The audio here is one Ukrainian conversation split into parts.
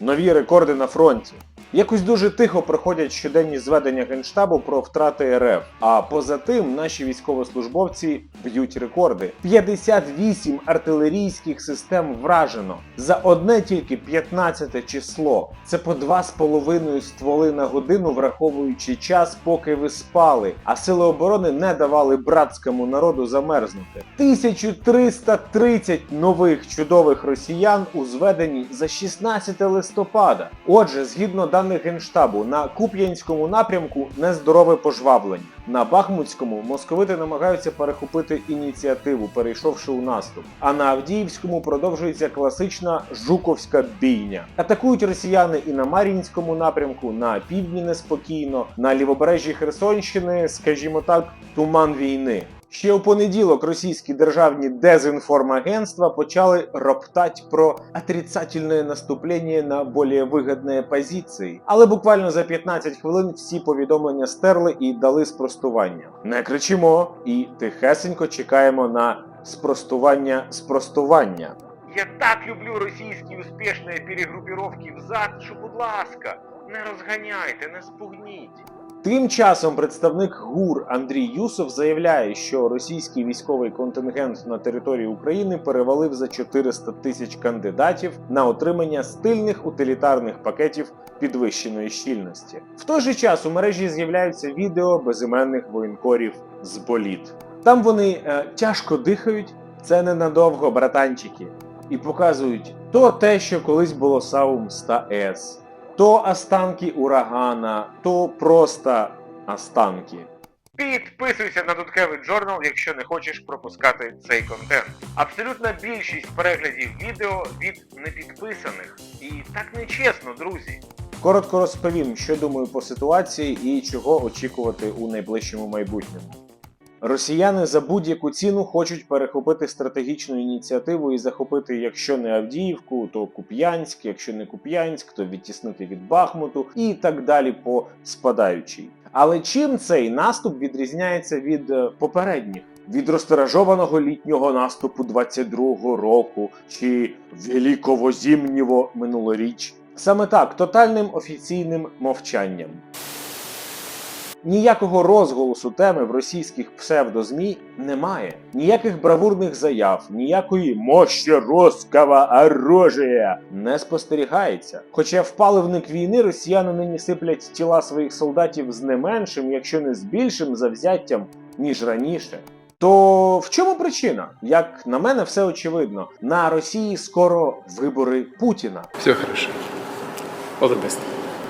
Нові рекорди на фронті. Якось дуже тихо проходять щоденні зведення генштабу про втрати РФ. А поза тим наші військовослужбовці б'ють рекорди: 58 артилерійських систем вражено за одне тільки 15 число. Це по 2,5 стволи на годину, враховуючи час, поки ви спали. А сили оборони не давали братському народу замерзнути. 1330 нових чудових росіян у зведенні за 16 листопада. Отже, згідно даних генштабу, на Куп'янському напрямку нездорове пожвавлення. На Бахмутському московити намагаються перехопити ініціативу, перейшовши у наступ. А на Авдіївському продовжується класична жуковська бійня. Атакують росіяни і на Мар'їнському напрямку, на півдні неспокійно, на лівобережжі Херсонщини, скажімо так, туман війни. Ще у понеділок російські державні дезінформагентства почали роптати про отрицательне наступлення на більш вигідні позиції. Але буквально за 15 хвилин всі повідомлення стерли і дали спростування. Не кричимо і тихесенько чекаємо на спростування спростування. Я так люблю російські успішні перегрупіровки взад, що, будь ласка, не розганяйте, не спугніть. Тим часом представник ГУР Андрій Юсов заявляє, що російський військовий контингент на території України перевалив за 400 тисяч кандидатів на отримання стильних утилітарних пакетів підвищеної щільності. В той же час у мережі з'являються відео безіменних воєнкорів з боліт. Там вони е, тяжко дихають, це ненадовго, братанчики, і показують то те, що колись було Саум 100 С то останки урагана, то просто останки. Підписуйся на Дудкевий Journal, якщо не хочеш пропускати цей контент. Абсолютна більшість переглядів відео від непідписаних. І так нечесно, друзі. Коротко розповім, що думаю по ситуації і чого очікувати у найближчому майбутньому. Росіяни за будь-яку ціну хочуть перехопити стратегічну ініціативу і захопити, якщо не Авдіївку, то Куп'янськ, якщо не Куп'янськ, то відтіснити від Бахмуту і так далі по спадаючій. Але чим цей наступ відрізняється від е, попередніх? Від розтиражованого літнього наступу 22-го року чи великого зимнього минулоріч? Саме так, тотальним офіційним мовчанням. Ніякого розголосу теми в російських псевдозмі немає. Ніяких бравурних заяв, ніякої мощі русского оружия не спостерігається. Хоча в паливник війни росіяни нині сиплять тіла своїх солдатів з не меншим, якщо не з більшим завзяттям, ніж раніше. То в чому причина? Як на мене, все очевидно. На Росії скоро вибори Путіна. Все хорошо. All the best.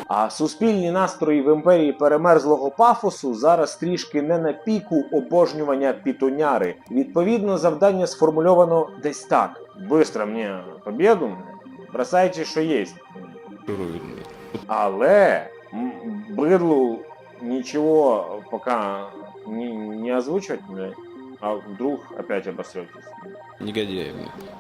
А суспільні настрої в імперії перемерзлого пафосу зараз трішки не на піку обожнювання пітуняри. Відповідно, завдання сформульовано десь так: Быстро мені побіду, бросайте, що є. Але бидлу нічого поки не, озвучувати, а вдруг опять обосретесь. Негодяи.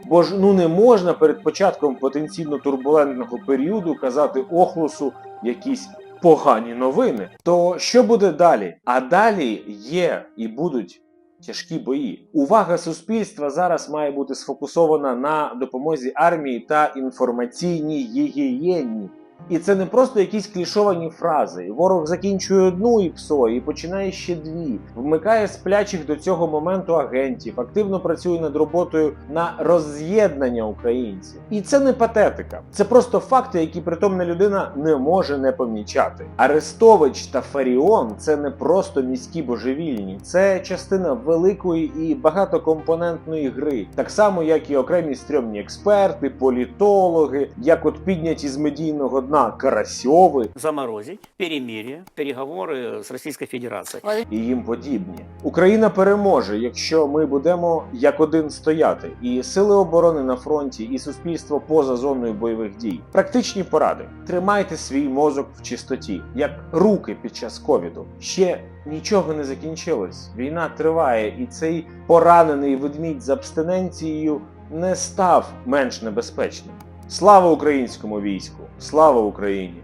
Бо ж ну не можна перед початком потенційно турбулентного періоду казати Охлусу якісь погані новини. То що буде далі? А далі є і будуть. Тяжкі бої. Увага суспільства зараз має бути сфокусована на допомозі армії та інформаційній гігієні. І це не просто якісь клішовані фрази. Ворог закінчує одну і псо, і починає ще дві. Вмикає сплячих до цього моменту агентів, активно працює над роботою на роз'єднання українців. І це не патетика, це просто факти, які притомна людина не може не помічати. Арестович та Фаріон це не просто міські божевільні, це частина великої і багатокомпонентної гри, так само як і окремі стрьомні експерти, політологи, як от підняті з медійного дна Карасьови заморозить перемирие, переговоры с Российской Федерацией. і їм подібні. Україна переможе, якщо ми будемо як один стояти, і сили оборони на фронті, і суспільство поза зоною бойових дій. Практичні поради: тримайте свій мозок в чистоті, як руки під час ковіду. Ще нічого не закінчилось. Війна триває, і цей поранений ведмідь з абстиненцією не став менш небезпечним. Слава українському війську! Слава Україні!